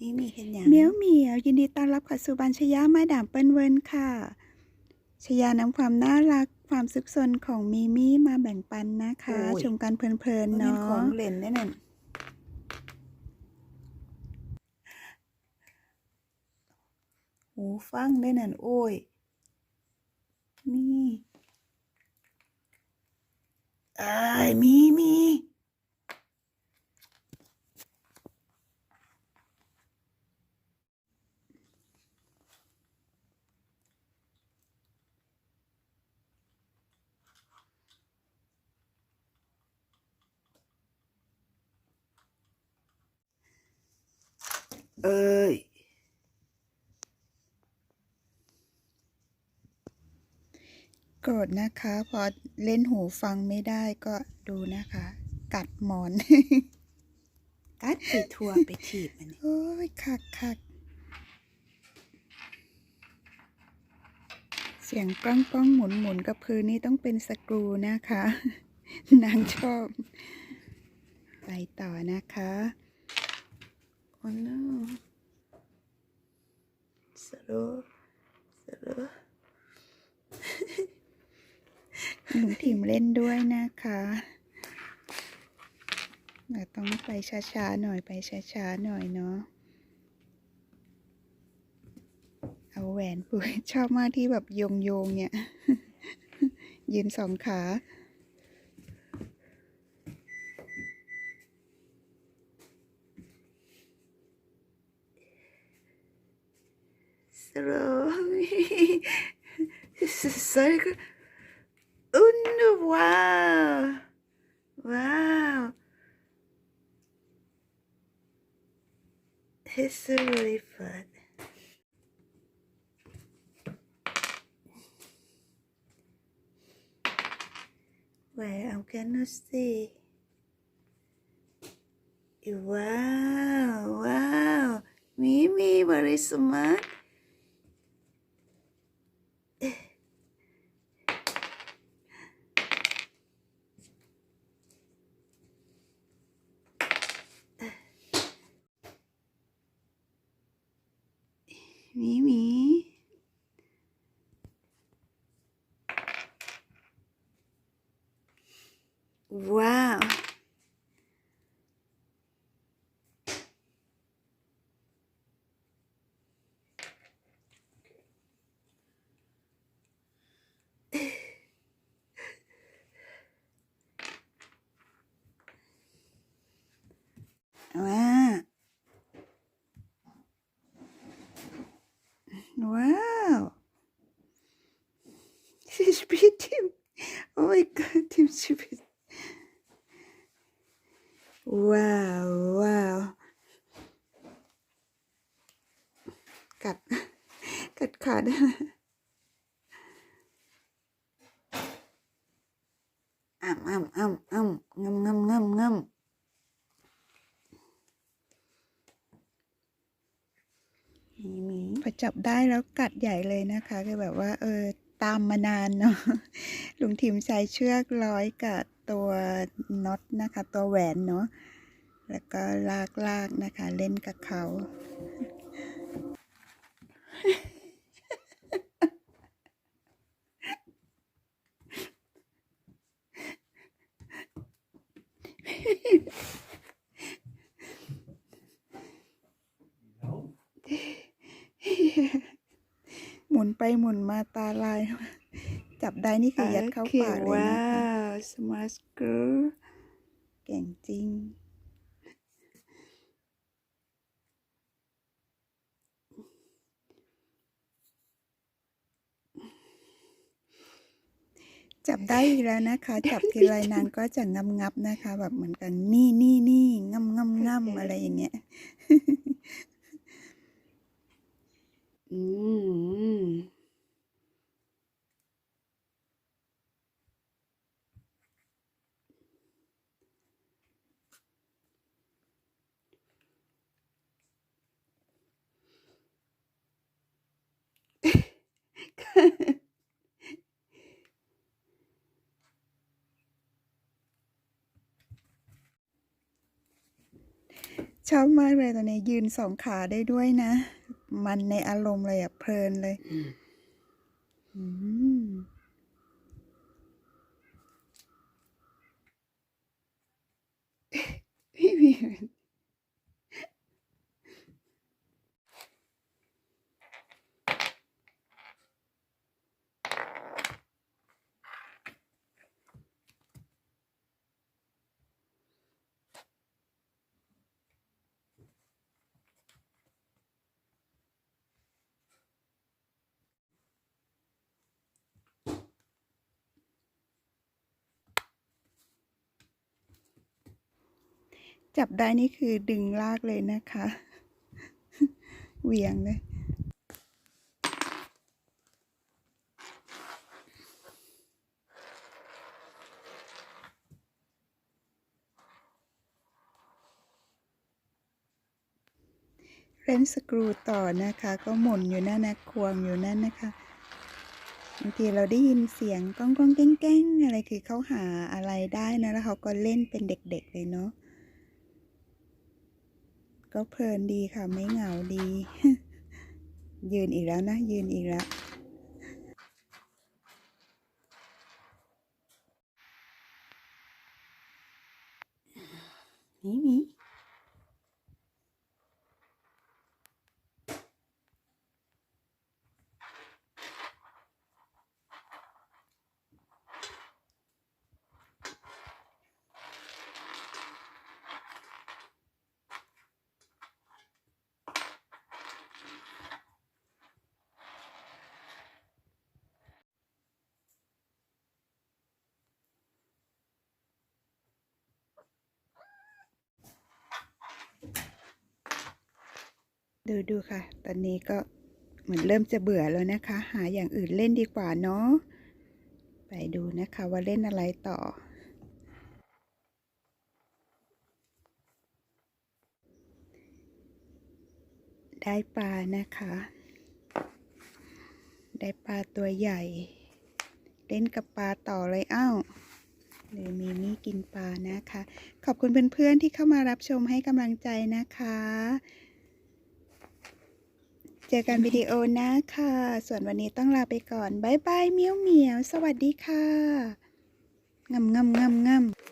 นี่มีเห็นอย่างเหมียวเหมียวยินดีต้อนรับเข้าสู่บ้านชยามาดามเปิ้ลเวิร์นค่ะ ชยานำความน่ารักความซุกซนของมีมี่มาแบ่งปันนะคะ ชมกันเพลินๆเนาะเนาะของเล่นได้นั่นหูฟังได้นั่นโอ้ย นี่เอ้ยมีมี เอ้ย โกรธนะคะ พอเล่นหูฟังไม่ได้ก็ดูนะคะ กัดหมอน กัดไปทั่วไปถีบมันนี่โอ้ยคักคักเสียงกล้องกล้องหมุนหมุนกับพื้นนี่ต้องเป็นสกรูนะคะ นางชอบ ไปต่อนะคะโอ้ no สโลสโล หนูถิมเล่นด้วยนะคะแต่ต้องไปช้าๆหน่อยไปช้าๆหน่อยเนาะเอาแหวนปุ๋ยชอบมากที่แบบโยงโยงๆเนี่ย ยืนสองขาสโล så under wow wow it's really fun Wait, I'm gonna see. Wow, wow. Mimi, very smart. Mimi. Wow. She's pretty. Oh my god, Tim Stupid. Wow, wow. กัด กัดขาดอ้ำอ้ำอ้ำอ้ำงำงำงำงำมีพอจับได้แล้วกัดใหญ่เลยนะคะคือแบบว่า เออ ตามมานานเนาะลุงทิมใช้เชือกร้อยกับตัวน็อตนะคะ ตัวแหวนเนาะแล้วก็ลากลากๆนะคะ เล่นกับเขาหมุน ไปหมุนมาตาลาย จับได้นี่คือยัดเข้าปากเลยนะคะว้าว smart girl เก่งจริง จับได้อีกแล้วนะคะ จับทีไรนางก็จะงำงับนะคะ แบบเหมือนกันนี่นี่นี่งำงำงำอะไรอย่างเงี้ยอืม ชอบมากเลยตอนนี้ยืนสองขาได้ด้วยนะ มันในอารมณ์เลยอะเพลินเลยพี่ จับได้นี่คือดึงลากเลยนะคะ เหวี่ยงเลยเล่นสกรูต่อนะคะ ก็หมุนอยู่นั่นนะควงอยู่นั่นนะคะบางทีเราได้ยินเสียงก้องก้องแก้งแก้งอะไรคือเขาหาอะไรได้นะแล้วเขาก็เล่นเป็นเด็กๆเลยเนาะ ก็เพลินดีค่ะ ไม่เหงาดี ยืนอีกแล้วนะ ยืนอีกแล้วหมี ดูดูค่ะ ตอนนี้ก็เหมือนเริ่มจะเบื่อแล้วนะคะ หาอย่างอื่นเล่นดีกว่าเนาะ ไปดูนะคะว่าเล่นอะไรต่อ ได้ปลานะคะ ได้ปลาตัวใหญ่ เล่นกับปลาต่อเลยอ้าวหรือมีมี่กินปลานะคะ ขอบคุณเพื่อนๆที่เข้ามารับชมให้กำลังใจนะคะ เจอกันวิดีโอหน้าค่ะ ส่วนวันนี้ต้องลาไปก่อนบายบายเมียวเมียว สวัสดีค่ะงำงำงำงำ